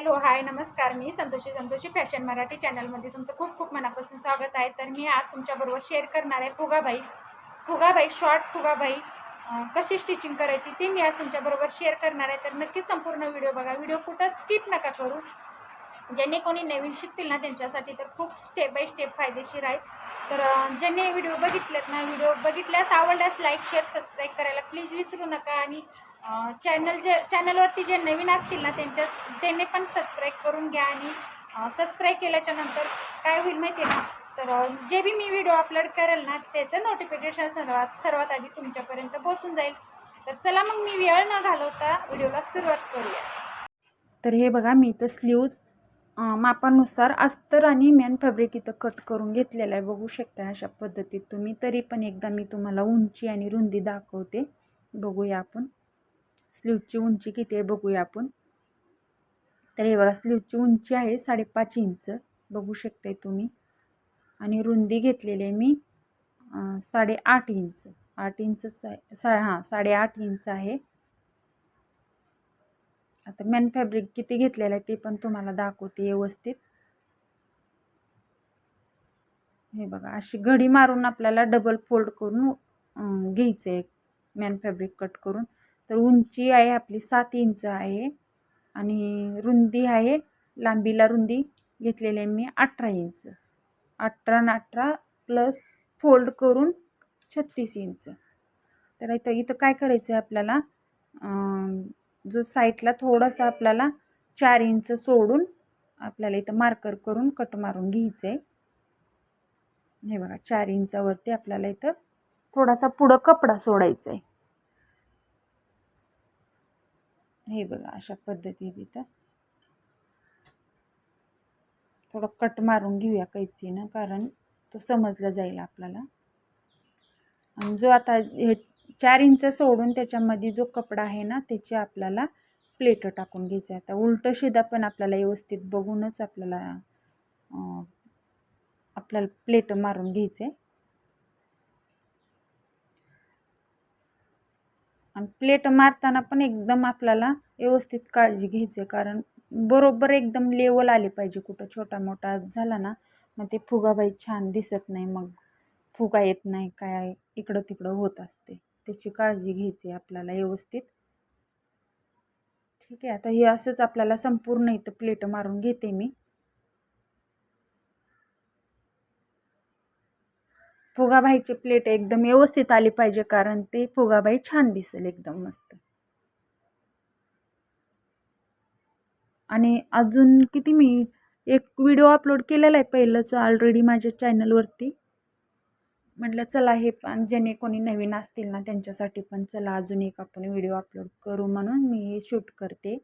Hello hi नमस्कार. मी Santoshi Santoshi fashion Marathi चॅनलमध्ये तुमचं खूप खूप मनापासून स्वागत आहे. तर मी आज तुमच्याबरोबर शेअर करणार आहे फुगाबाई. फुगाबाई शॉर्ट फुगाबाई. कशी स्टिचिंग करायची ते मी आज तुमच्याबरोबर शेअर करणार आहे. तर नक्कीच संपूर्ण व्हिडिओ बघा. व्हिडिओ कुठं स्किप नका करू. ज्यांनी कोणी नवीन शिकतील ना त्यांच्यासाठी तर खूप स्टेप बाय स्टेप फायदेशीर आहे. तर ज्यांनी व्हिडिओ बघितलेत ना व्हिडिओ बघितल्यास आवडल्यास लाईक शेअर सबस्क्राईब करायला प्लीज विसरू नका. आणि चॅनल जे चॅनलवरती जे नवीन असतील ना त्यांच्या त्यांनी पण सबस्क्राईब करून घ्या आणि सबस्क्राईब केल्याच्यानंतर काय होईल माहिती आहे ना तर जे बी मी व्हिडिओ अपलोड करेल ना त्याचं नोटिफिकेशन सर्वात सर्वात आधी तुमच्यापर्यंत पोहोचून जाईल. तर चला मग मी वेळ न घालवता व्हिडिओला सुरुवात करूया. तर हे बघा मी इथं स्लीव्ज मापानुसार अस्तर आणि मॅन फॅब्रिक इथं कट करून घेतलेलं आहे. बघू शकता अशा पद्धतीत तुम्ही. तरी पण एकदा मी तुम्हाला उंची आणि रुंदी दाखवते. बघूया आपण. स्लीवची उंची किती आहे बघूया आपण. तर हे बघा स्लीवची उंची आहे साडेपाच इंच. बघू शकताय तुम्ही. आणि रुंदी घेतलेली आहे मी साडेआठ इंच. आठ इंचच आहे सा हां साडेआठ इंच आहे. आता मॅन फॅब्रिक किती घेतलेलं आहे ते पण तुम्हाला दाखवते व्यवस्थित. हे बघा अशी घडी मारून आपल्याला डबल फोल्ड करून घ्यायचं आहे मॅन फॅब्रिक कट करून. तर उंची आहे आपली सात इंच आहे. आणि रुंदी आहे लांबीला रुंदी घेतलेली आहे मी अठरा इंच. अठरा आणि अठरा प्लस फोल्ड करून छत्तीस इंच. तर इथं इथं काय करायचं आहे आपल्याला जो साईडला थोडासा आपल्याला चार इंच सोडून आपल्याला इथं मार्कर करून कट मारून घ्यायचं आहे हे बघा चार इंचावरती आपल्याला इथं थोडासा पुढं कपडा सोडायचा आहे हे बघा अशा पद्धतीत इथं थोडं कट मारून घेऊया कैचीनं कारण तो समजला जाईल आपल्याला. आणि जो आता हे चार इंच सोडून त्याच्यामध्ये जो कपडा आहे ना त्याची आपल्याला प्लेट टाकून घ्यायचं आहे. आता उलटं शिदा पण आपल्याला व्यवस्थित बघूनच आपल्याला आपल्याला प्लेट मारून घ्यायचं. आहे आणि प्लेट मारताना पण एकदम आपल्याला व्यवस्थित काळजी घ्यायचं. कारण बरोबर एकदम लेवल आले पाहिजे. कुठं छोटा मोठा झाला ना मग ते फुगाबाई छान दिसत नाही. मग फुगा येत नाही. काय इकडं तिकडं होत असते. त्याची काळजी घ्यायची आहे आपल्याला व्यवस्थित. ठीक आहे. आता हे असंच आपल्याला संपूर्ण इथं प्लेट मारून घेते मी. फुगाबाईची प्लेट एकदम व्यवस्थित आली पाहिजे. कारण ते फुगाबाई छान दिसेल एकदम मस्त. आणि अजून किती मी एक व्हिडिओ अपलोड केलेला आहे पहिलंच ऑलरेडी माझ्या चॅनलवरती म्हटलं चला हे पण ज्याने कोणी नवीन असतील ना त्यांच्यासाठी पण चला अजून एक आपण व्हिडिओ अपलोड करू म्हणून मी हे शूट करते.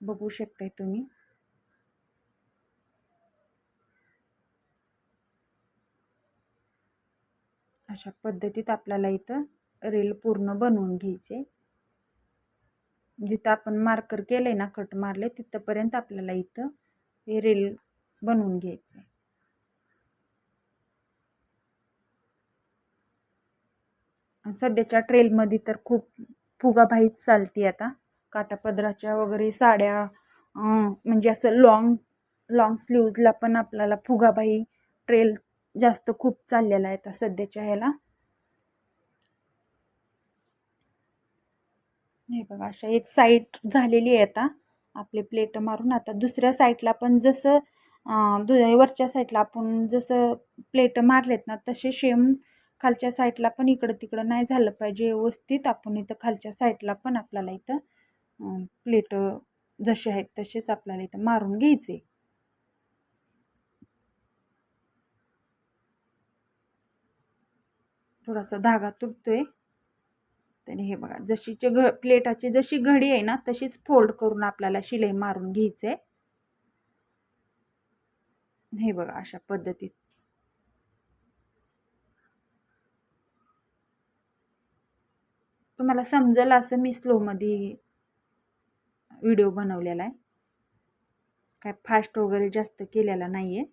बघू शकताय तुम्ही. अशा पद्धतीत आपल्याला इथं रील पूर्ण बनवून घ्यायचे. जिथं आपण मार्कर केलं आहे ना कट मारले तिथंपर्यंत आपल्याला इथं हे रेल बनवून घ्यायचे आहे सध्याच्या ट्रेलमध्ये तर खूप फुगाबाईच चालते आता. काटापदराच्या वगैरे साड्या म्हणजे असं लॉंग लॉंग स्लीव्जला पण आपल्याला फुगाबाई ट्रेल जास्त खूप चाललेला आहे आता सध्याच्या ह्याला. हे बघा अशा एक साईड झालेली आहे आता. आपले प्लेट मारून आता दुसऱ्या साईडला पण जसं दु वरच्या साईडला आपण जसं प्लेट मारलेत ना तसे शेम खालच्या साईडला पण इकडं तिकडं नाही झालं पाहिजे व्यवस्थित. आपण इथं खालच्या साईडला पण आपल्याला इथं प्लेट जसे आहेत तसेच आपल्याला इथं मारून घ्यायचे. थोडासा धागा तुटतोय. तर हे बघा जशीचे घ प्लेटाची जशी घडी आहे ना तशीच फोल्ड करून आपल्याला शिलाई मारून घ्यायचे. हे बघा अशा पद्धतीत. तुम्हाला समजेल असं मी स्लोमध्ये व्हिडिओ बनवलेला आहे. काय फास्ट वगैरे जास्त केलेला नाही आहे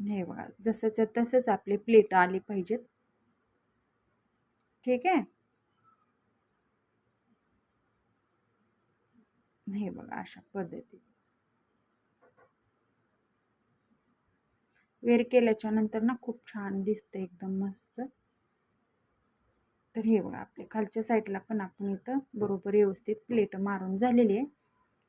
हे बघा जसंच तसंच आपले प्लेट आले पाहिजेत. ठीक आहे? हे बघा अशा पद्धती वेर केल्याच्यानंतर ना खूप छान दिसतं एकदम मस्त. तर हे बघा आपल्या खालच्या साईडला पण आपण इथं बरोबर व्यवस्थित प्लेट मारून झालेली आहे.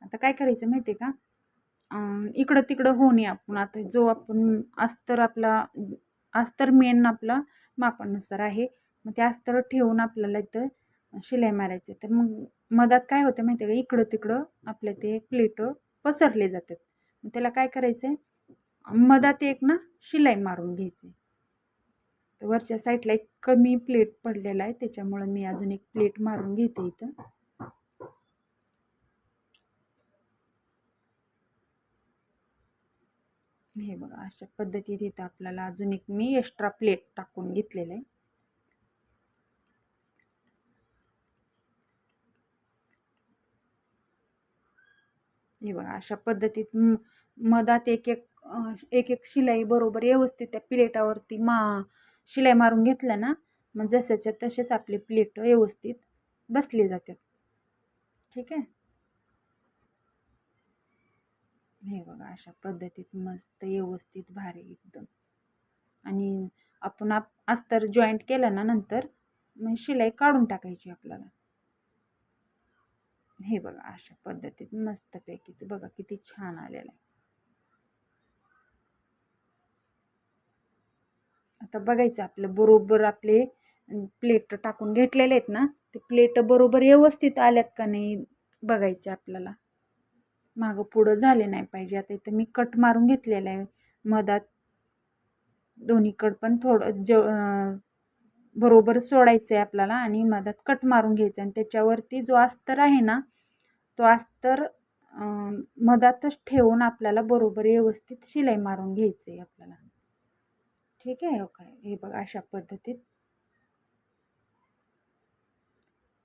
आता काय करायचं माहिती आहे का इकडं तिकडं होणे आपण. आता जो आपण अस्तर आपला अस्तर मेन आपला मापानुसार आहे. मग ते अस्तर ठेवून आपल्याला इथं शिलाई मारायचे. तर मग मधात काय होतं माहिती आहे का? इकडं तिकडं आपल्या ते प्लेट पसरले जातात. मग त्याला काय करायचं आहे मधात एक ना शिलाई मारून घ्यायची. तर वरच्या साईडला एक कमी प्लेट पडलेला आहे. त्याच्यामुळं मी अजून एक प्लेट मारून घेते इथं. हे बघा अशा पद्धतीत इथं आपल्याला अजून एक मी एक्स्ट्रा प्लेट टाकून घेतलेलं आहे. हे बघा अशा पद्धतीत मधात एक एक एक एक शिलाई बरोबर व्यवस्थित त्या प्लेटावरती मा शिलाई मारून घेतल्या ना मग जशाच्या तसेच आपले प्लेट व्यवस्थित बसले जातात. ठीक आहे? हे बघा अशा पद्धतीत मस्त व्यवस्थित भारी एकदम. आणि आपण आप अस्तर जॉईंट केलं ना नंतर मग शिलाई काढून टाकायची आपल्याला. हे बघा अशा पद्धतीत मस्तपैकी ते बघा किती छान आलेलं आहे. आता बघायचं आपलं बरोबर आपले प्लेट टाकून घेतलेले आहेत ना ते प्लेट बरोबर व्यवस्थित आल्यात का नाही बघायचे आपल्याला. मागं पुढं झाले नाही पाहिजे. आता इथं मी कट मारून घेतलेला आहे. मधात दोन्हीकडं पण थोडं ज बरोबर सोडायचं आहे आपल्याला आणि मधात कट मारून घ्यायचं आणि त्याच्यावरती जो अस्तर आहे ना तो अस्तर मधातच ठेवून आपल्याला बरोबर व्यवस्थित शिलाई मारून घ्यायचं आहे आपल्याला. ठीक आहे? हो काय हे बघा अशा पद्धतीत.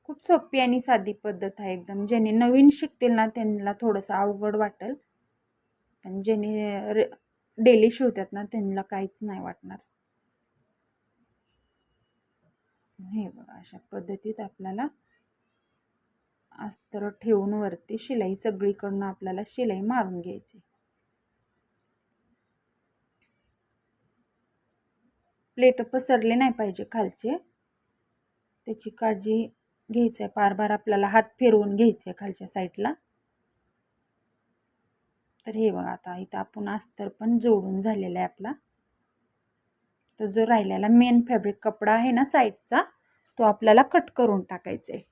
खूप सोपी आणि साधी पद्धत आहे एकदम. ज्याने नवीन शिकतील ना त्यांना थोडंसं अवघड वाटेल. पण ज्याने रे डेली शिवतात ना त्यांना काहीच नाही वाटणार. हे बघा अशा पद्धतीत आपल्याला अस्तर ठेवून वरती शिलाई सगळीकडनं आपल्याला शिलाई मारून घ्यायची. प्लेट पसरले नाही पाहिजे खालचे. त्याची काळजी घ्यायचं आहे. बार बार आपल्याला हात फिरवून घ्यायचे आहे खालच्या साईडला. तर हे बघा आता इथं आपण अस्तर पण जोडून झालेला आहे आपला. तर जो राहिलेला मेन फॅब्रिक कपडा आहे ना साईडचा तो आपल्याला कट करून टाकायचा आहे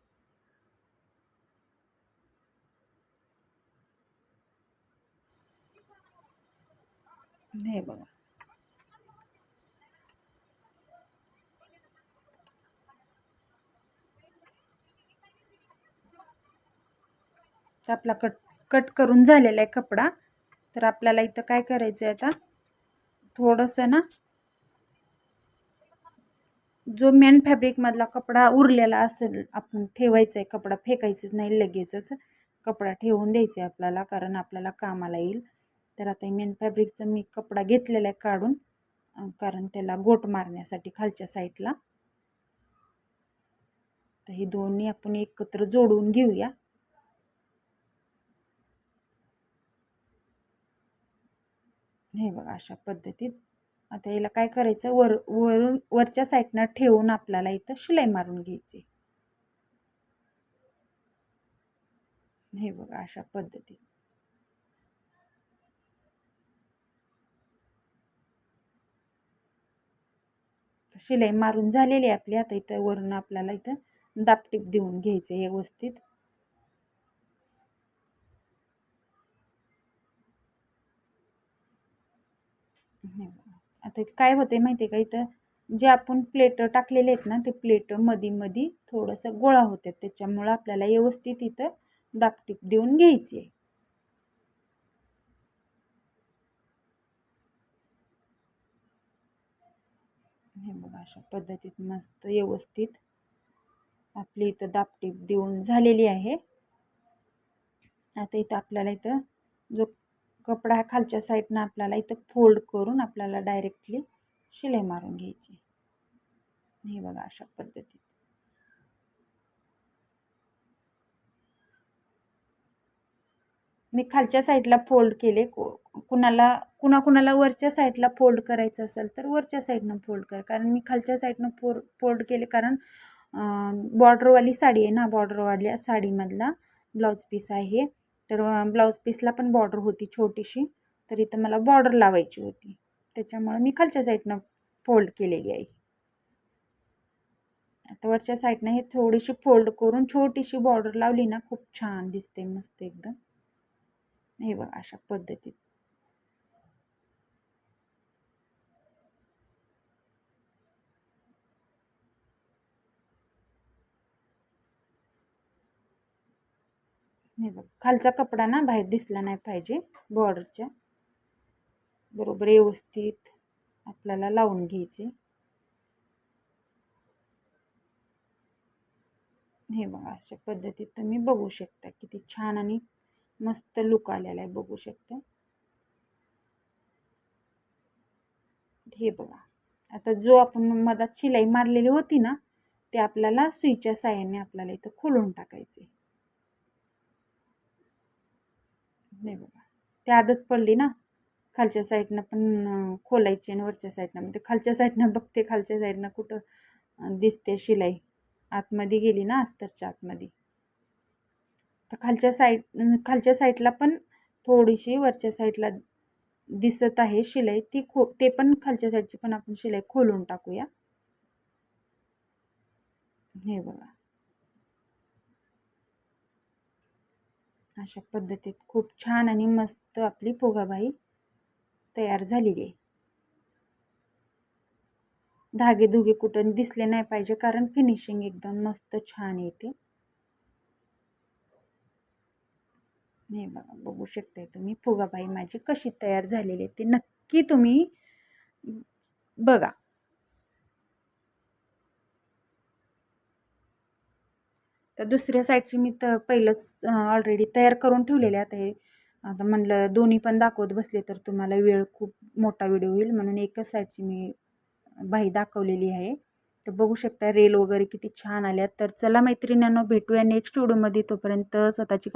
हे बघा. तर आपला कट कट करून झालेला आहे कपडा. तर आपल्याला इथं काय करायचं आहे आता? थोडंसं ना जो मेन फॅब्रिकमधला कपडा उरलेला असेल आपण ठेवायचा आहे कपडा फेकायचाच नाही लगेचच कपडा ठेवून द्यायचा आहे आपल्याला कारण आपल्याला कामाला येईल. तर आता मेन फॅब्रिकचा मी कपडा घेतलेला आहे काढून कारण त्याला गोट मारण्यासाठी खालच्या साईडला तर हे दोन्ही आपण एकत्र जोडून घेऊया. हे बघा अशा पद्धतीत. आता याला काय करायचं? वर वरून वरच्या साईडनं ठेवून आपल्याला इथं शिलाई मारून घ्यायची. हे बघा अशा पद्धती शिलाई मारून झालेली आहे आपली. आता इथं वरून आपल्याला इथं दापटीप देऊन घ्यायचं आहे व्यवस्थित हे बघा. आता इथं काय होते माहिती आहे का? इथं जे आपण प्लेट टाकलेले आहेत ना ते प्लेट मधी मधी थोडंसं गोळा होतात त्याच्यामुळं आपल्याला व्यवस्थित इथं दापटीप देऊन घ्यायची आहे. हे बघा अशा पद्धतीत मस्त व्यवस्थित आपली इथं दापटीप देऊन झालेली आहे. आता इथं आपल्याला इथं जो कपडा हा खालच्या साईडनं आपल्याला इथं फोल्ड करून आपल्याला डायरेक्टली शिलाई मारून घ्यायची. हे बघा अशा पद्धतीत. मी खालच्या साईडला फोल्ड केले. को- कुणाला कुणाकुणाला वरच्या साईडला फोल्ड करायचं असेल तर वरच्या साईडनं फोल्ड कर. कारण मी खालच्या साईडनं फोर फोल्ड केले कारण बॉर्डरवाली साडी आहे ना बॉर्डरवाल्या साडीमधला ब्लाऊज पीस आहे. तर ब्लाऊज पीसला पण बॉर्डर होती छोटीशी तर इथं मला बॉर्डर लावायची होती. त्याच्यामुळे मी खालच्या साईडनं फोल्ड केलेली आहे. आता वरच्या साईडनं हे थोडीशी फोल्ड करून छोटीशी बॉर्डर लावली ना खूप छान दिसते मस्त एकदम. हे बघा अशा पद्धतीत. हे बघ खालचा कपडा ना बाहेर दिसला नाही पाहिजे बॉर्डरच्या बरोबर व्यवस्थित आपल्याला लावून घ्यायचे. हे बघा अशा पद्धतीत तुम्ही बघू शकता किती छान आणि मस्त लुक आलेला आहे बघू शकता. हे बघा आता जो आपण मधात शिलाई मारलेली होती ना ते आपल्याला सुईच्या साह्याने आपल्याला इथं खोलून टाकायचे. नाही बघा ते आदत पडली ना खालच्या साईडनं पण खोलायची आणि वरच्या साईडनं म्हणजे खालच्या साईडनं बघते खालच्या साईडनं कुठं दिसते शिलाई. आतमध्ये गेली ना अस्तरच्या आतमध्ये. तर खालच्या साईड खालच्या साईडला पण थोडीशी वरच्या साईडला दिसत आहे शिलाई. ती खो ते पण खालच्या साईडची पण आपण शिलाई खोलून टाकूया. हे बघा. अशा पद्धतीत खूप छान आणि मस्त आपली पोगाबाई तयार झालेली आहे. धागे धुगे कुठं दिसले नाही पाहिजे कारण फिनिशिंग एकदम मस्त छान येते. हे बघा बघू शकताय तुम्ही फुगाबाई माझी कशी तयार झालेली आहे ते नक्की तुम्ही बघा. तर दुसऱ्या साईडची मी तर पहिलंच ऑलरेडी तयार करून ठेवलेले आता हे आता म्हणलं दोन्ही पण दाखवत बसले तर तुम्हाला वेळ खूप मोठा व्हिडिओ होईल. म्हणून एकच साईडची मी बाई दाखवलेली आहे. तर बघू शकता रेल वगैरे किती छान आल्या तर चला मैत्रिणींनो भेटूया नेक्स्ट व्हिडिओमध्ये तोपर्यंत स्वतःची